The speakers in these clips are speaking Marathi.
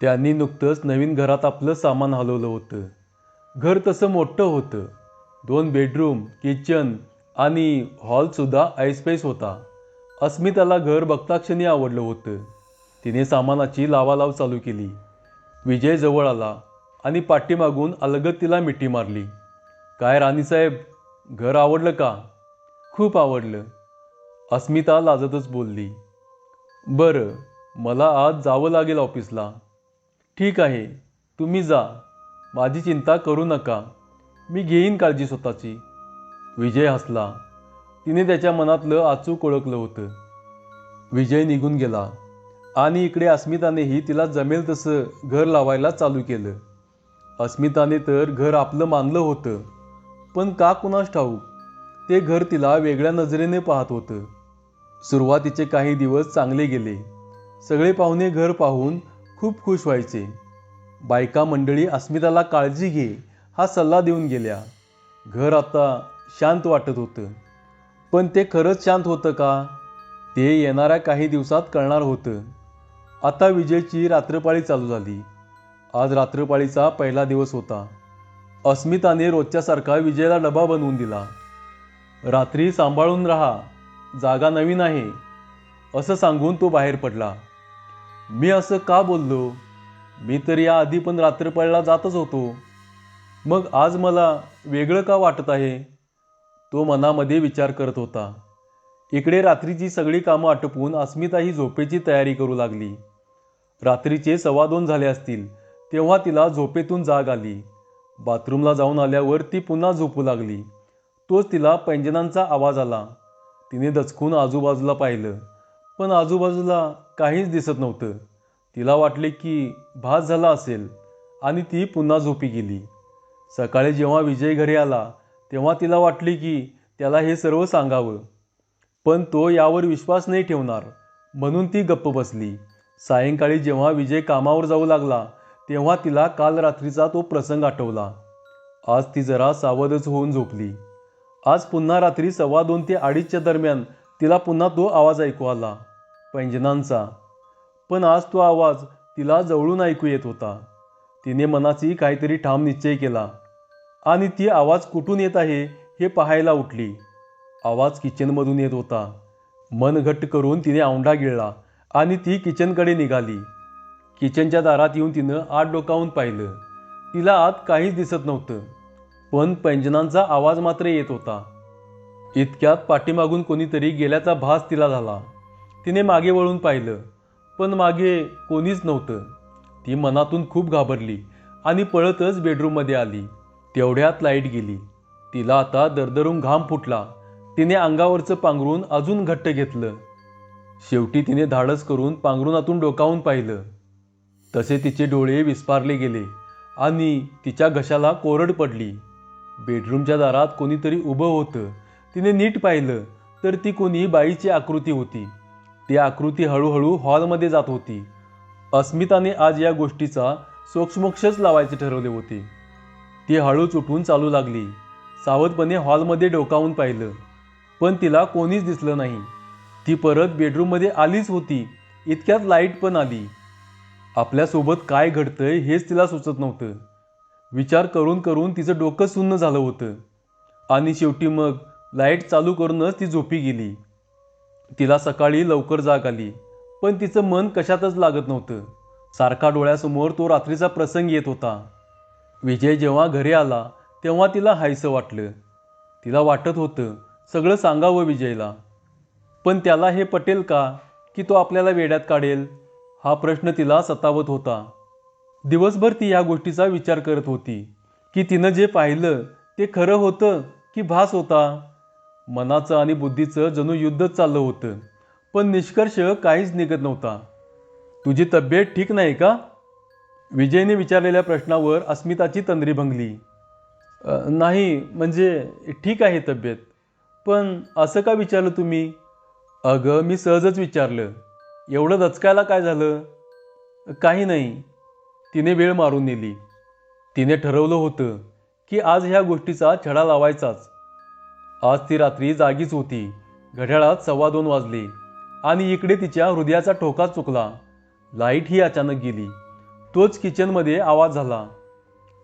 त्यांनी नुकतंच नवीन घरात आपलं सामान हलवलं होतं. घर तसं मोठं होतं. दोन बेडरूम किचन आणि हॉलसुद्धा ऐसपैस होता. अस्मिताला घर बघताक्षणी आवडलं होतं. तिने सामानाची लावालाव चालू केली. विजय जवळ आला आणि पाठीमागून अलगद तिला मिठी मारली. काय राणीसाहेब घर आवडलं का? खूप आवडलं. अस्मिता लाजतच बोलली. बरं मला आज जावं लागेल ऑफिसला. ठीक आहे तुम्ही जा. माझी चिंता करू नका. मी घेईन काळजी स्वतःची. विजय हसला. तिने त्याच्या मनातलं अचूक ओळखलं होतं. विजय निघून गेला. आणि इकडे अस्मितानेही तिला जमेल तसं घर लावायला चालू केलं. अस्मिताने तर घर आपलं मानलं होतं. पण का कुणास ठाऊक? ते घर तिला वेगळ्या नजरेने पाहत होतं. सुरुवातीचे काही दिवस चांगले गेले. सगळे पाहुणे घर पाहून खूप खुश व्हायचे. बायका मंडळी अस्मिताला काळजी घे हा सल्ला देऊन गेल्या. घर आता शांत वाटत होतं. पण ते खरंच शांत होतं का? ते येणाऱ्या काही दिवसात कळणार होतं. आता विजयची रात्रपाळी चालू झाली. आज रात्रपाळीचा पहिला दिवस होता. अस्मिताने रोजच्यासारखा विजयला डबा बनवून दिला. रात्री सांभाळून राहा जागा नवीन आहे. असं सांगून तो बाहेर पडला. मी असं का बोललो? मी तर या आधी पण रात्रपाळीला जातच होतो. मग आज मला वेगळं का वाटत आहे? तो मनामध्ये विचार करत होता. इकडे रात्रीची सगळी कामं आटपून अस्मिता ही झोपेची तयारी करू लागली. रात्रीचे सव्वा दोन झाले असतील तेव्हा तिला झोपेतून जाग आली. बाथरूमला जाऊन आल्यावर ती पुन्हा झोपू लागली. तोच तिला पैंजनांचा आवाज आला. तिने दचकून आजूबाजूला पाहिलं. पण आजूबाजूला काहीच दिसत नव्हतं. तिला वाटले की भास झाला असेल आणि ती पुन्हा झोपी गेली. सकाळी जेव्हा विजय घरी आला तेव्हा तिला वाटले की त्याला हे सर्व सांगावं. पण तो यावर विश्वास नाही ठेवणार म्हणून ती गप्प बसली. सायंकाळी जेव्हा विजय कामावर जाऊ लागला तेव्हा तिला काल रात्रीचा तो प्रसंग आठवला. आज ती जरा सावधच होऊन झोपली. आज पुन्हा रात्री सव्वा दोन ते अडीचच्या दरम्यान तिला पुन्हा तो आवाज ऐकू आला. पैंजणांचा. पण आज तो आवाज तिला जवळून ऐकू येत होता. तिने मनाची काहीतरी ठाम निश्चय केला. आणि ती आवाज कुठून येत आहे हे पाहायला उठली. आवाज किचनमधून येत होता. मन घट्ट करून तिने औंढा गिळला आणि ती किचनकडे निघाली. किचनच्या दारात येऊन तिनं आत डोकावून पाहिलं. तिला आत काहीच दिसत नव्हतं. पण पैंजनांचा आवाज मात्र येत होता. इतक्यात पाठीमागून कोणीतरी गेल्याचा भास तिला झाला. तिने मागे वळून पाहिलं पण मागे कोणीच नव्हतं. ती मनातून खूप घाबरली आणि पळतच बेडरूममध्ये आली. तेवढ्यात लाइट गेली. तिला आता दरदरून घाम फुटला. तिने अंगावरचं पांघरून अजून घट्ट घेतलं. शेवटी तिने धाडस करून पांघरुणातून डोकावून पाहिलं. तसे तिचे डोळे विस्पारले गेले आणि तिच्या घशाला कोरड पडली. बेडरूमच्या दारात कोणीतरी उभं होतं. तिने नीट पाहिलं तर ती कोणी बाईची आकृती होती. ती आकृती हळूहळू हॉलमध्ये जात होती. अस्मिताने आज या गोष्टीचा सोक्षमोक्षच लावायचे ठरवले होते. ती हळूच उठून चालू लागली. सावधपणे हॉलमध्ये डोकावून पाहिलं. पण तिला कोणीच दिसलं नाही. ती परत बेडरूममध्ये आलीच होती. इतक्यात लाइट पण आली. आपल्यासोबत काय घडतंय हेच तिला सुचत नव्हतं. विचार करून करून तिचं डोकं सुन्न झालं होतं. आणि शेवटी मग लाइट चालू करूनच ती झोपी गेली. तिला सकाळी लवकर जाग आली पण तिचं मन कशातच लागत नव्हतं. सारखा डोळ्यासमोर तो रात्रीचा प्रसंग येत होता. विजय जेव्हा घरी आला तेव्हा तिला हायसं वाटलं. तिला वाटत होतं सगळं सांगावं विजयला. पण त्याला हे पटेल का की तो आपल्याला वेड्यात काढेल? हा प्रश्न तिला सतावत होता. दिवसभर ती या गोष्टीचा विचार करत होती की तिनं जे पाहिलं ते खरं होतं की भास होता? मनाचं आणि बुद्धीचं जणू युद्धच चाललं होतं. पण निष्कर्ष काहीच निघत नव्हता. तुझी तब्येत ठीक नाही का? विजयने विचारलेल्या प्रश्नावर अस्मिताची तंद्री भंगली. नाही म्हणजे ठीक आहे तब्येत. पण असं का विचारलं तुम्ही? अगं मी सहजच विचारलं. एवढं दचकायला काय झालं? काही नाही. तिने वेळ मारून नेली. तिने ठरवलं होतं की आज ह्या गोष्टीचा छडा लावायचाच. आज ती रात्री जागीच होती. घड्याळात सव्वा दोन वाजले आणि इकडे तिच्या हृदयाचा ठोका चुकला. लाइट ही अचानक गेली. तोच किचनमध्ये आवाज झाला.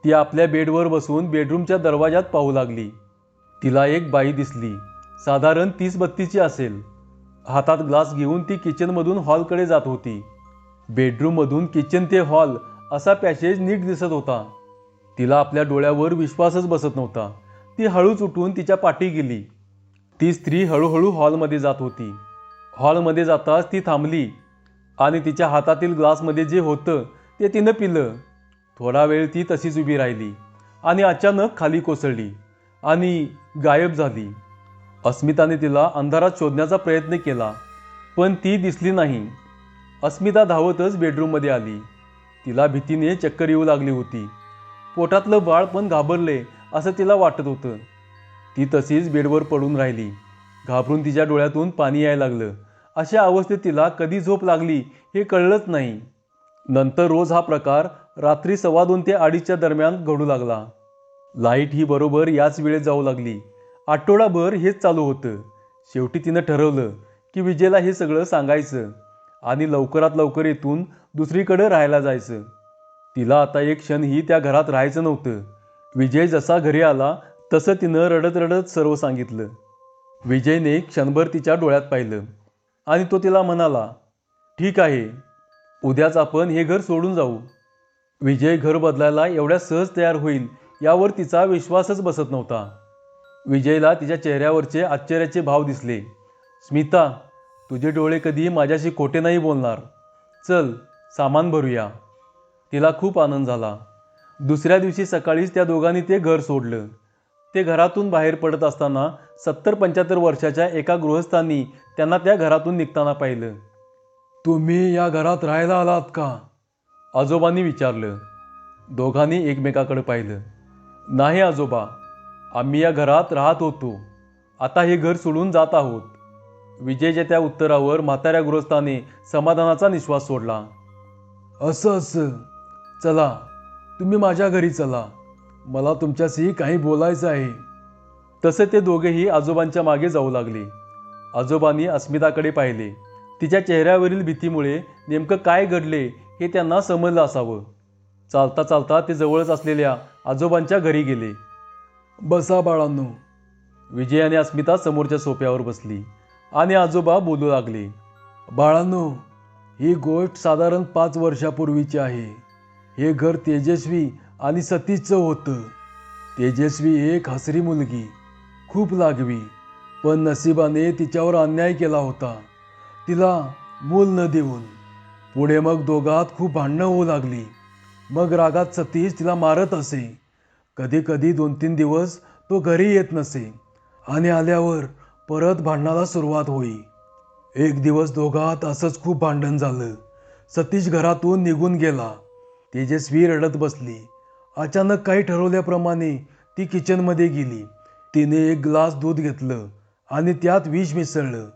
ती आपल्या बेडवर बसून बेडरूमच्या दरवाजात पाहू लागली. तिला एक बाई दिसली. साधारण तीस बत्तीसची असेल. हातात ग्लास घेऊन ती किचनमधून हॉलकडे जात होती. बेडरूममधून किचन ते हॉल असा पॅसेज नीट दिसत होता. तिला आपल्या डोळ्यावर विश्वासच बसत नव्हता. ती हळूच उठून तिच्या पाठी गेली. ती स्त्री हळूहळू हॉलमध्ये जात होती. हॉलमध्ये जाताच ती थांबली आणि तिच्या हातातील ग्लासमध्ये जे होतं ते तिनं पिलं. थोडा वेळ ती तशीच उभी राहिली आणि अचानक खाली कोसळली आणि गायब झाली. अस्मिताने तिला अंधारात शोधण्याचा प्रयत्न केला पण ती दिसली नाही. अस्मिता धावतच बेडरूममध्ये आली. तिला भीतीने चक्कर येऊ लागली होती. पोटातलं बाळ पण घाबरले असं तिला वाटत होतं. ती तशीच बेडवर पडून राहिली. घाबरून तिच्या डोळ्यातून पाणी यायला लागलं. अशा अवस्थेत तिला कधी झोप लागली हे कळलंच नाही. नंतर रोज हा प्रकार रात्री सव्वा दोन ते अडीचच्या दरम्यान घडू लागला. लाइट ही बरोबर याच वेळेत जाऊ लागली. आठवडाभर हेच चालू होतं. शेवटी तिनं ठरवलं की विजयला हे सगळं सांगायचं आणि लवकरात लवकर येथून दुसरीकडे राहायला जायचं. तिला आता एक क्षणही त्या घरात राहायचं नव्हतं. विजय जसा घरी आला तसं तिनं रडत रडत सर्व सांगितलं. विजयने क्षणभर तिच्या डोळ्यात पाहिलं आणि तो तिला म्हणाला ठीक आहे उद्याच आपण हे घर सोडून जाऊ. विजय घर बदलायला एवढ्या सहज तयार होईल यावर तिचा विश्वासच बसत नव्हता. विजयला तिच्या चेहऱ्यावरचे आश्चर्याचे भाव दिसले. स्मिता तुझे डोळे कधी माझ्याशी खोटे नाही बोलणार. चल सामान भरूया. तिला खूप आनंद झाला. दुसऱ्या दिवशी सकाळीच त्या दोघांनी ते घर सोडलं. ते घरातून बाहेर पडत असताना सत्तर पंच्याहत्तर वर्षाच्या एका गृहस्थांनी त्यांना त्या घरातून निघताना पाहिलं. तुम्ही या घरात राहायला आलात का? आजोबांनी विचारलं. दोघांनी एकमेकाकडे पाहिलं. नाही आजोबा आम्ही या घरात राहत होतो. आता हे घर सोडून जात आहोत. विजयच्या त्या उत्तरावर म्हाताऱ्या गृहस्थाने समाधानाचा निश्वास सोडला. असं असं. चला तुम्ही माझ्या घरी चला. मला तुमच्याशी काही बोलायचं आहे. तसे ते दोघेही आजोबांच्या मागे जाऊ लागले. आजोबांनी अस्मिताकडे पाहिले. तिच्या चेहऱ्यावरील भीतीमुळे नेमकं काय घडले हे त्यांना समजलं असावं. चालता चालता ते जवळच असलेल्या आजोबांच्या घरी गेले. बसा बाळांनो. विजय आणि अस्मिता समोरच्या सोप्यावर बसली आणि आजोबा बोलू लागले. बाळांनो ही गोष्ट साधारण पाच वर्षापूर्वीची आहे. हे घर तेजस्वी आणि सतीचं होतं. तेजस्वी एक हसरी मुलगी खूप लागवी पण नशिबाने तिच्यावर अन्याय केला होता. तिला मूल न देऊन. पुढे मग दोघात खूप भांडणं होऊ लागली. मग रागात सतीश तिला मारत असे. कधी कधी दोन तीन दिवस तो घरी येत नसे आणि आल्यावर परत भांडणाला सुरुवात होई. एक दिवस दोघात असंच खूप भांडण झालं. सतीश घरातून निघून गेला. तेजस्वी रडत बसली. अचानक काही ठरवल्याप्रमाणे ती किचनमध्ये गेली. तिने एक ग्लास दूध घेतलं आणि त्यात विष मिसळलं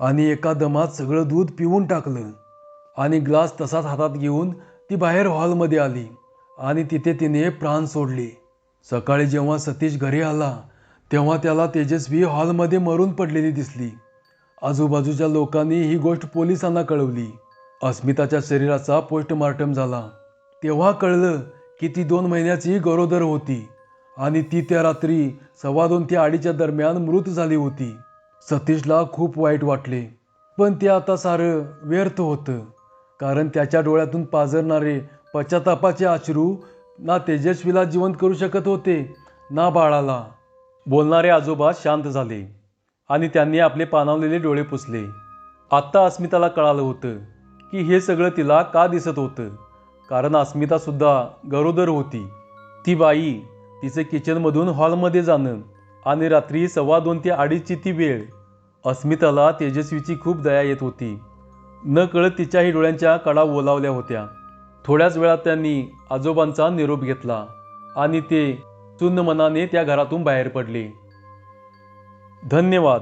आणि एका दमात सगळं दूध पिऊन टाकलं आणि ग्लास तसाच हातात घेऊन ती बाहेर हॉलमध्ये आली आणि तिथे तिने प्राण सोडले. सकाळी जेव्हा सतीश घरी आला तेव्हा त्याला तेजस्वी हॉलमध्ये मरून पडलेली दिसली. आजूबाजूच्या लोकांनी ही गोष्ट पोलिसांना कळवली. अस्मिताच्या शरीराचा पोस्टमार्टम झाला. तेव्हा कळलं की ती दोन महिन्याची गरोदर होती आणि ती त्या रात्री सव्वा दोन ते अडीच्या दरम्यान मृत झाली होती. सतीशला खूप वाईट वाटले. पण ते आता सारं व्यर्थ होतं. कारण त्याच्या डोळ्यातून पाजरणारे पश्चातापाचे अश्रू ना तेजस्वीला जिवंत करू शकत होते ना बाळाला. बोलणारे आजोबा शांत झाले आणि त्यांनी आपले पाणावलेले डोळे पुसले. आत्ता अस्मिताला कळालं होतं की हे सगळं तिला का दिसत होतं? कारण अस्मितासुद्धा गरोदर होती. ती बाई तिचे किचनमधून हॉलमध्ये जाणं आणि रात्री सव्वा दोन ते अडीचची ती वेळ अस्मिताला तेजस्वीची खूप दया येत होती. न कळत तिच्याही डोळ्यांच्या कडा ओलावल्या होत्या. थोड्याच वेळात त्यांनी आजोबांचा निरोप घेतला आणि ते चुन्न मनाने त्या घरातून बाहेर पडले. धन्यवाद.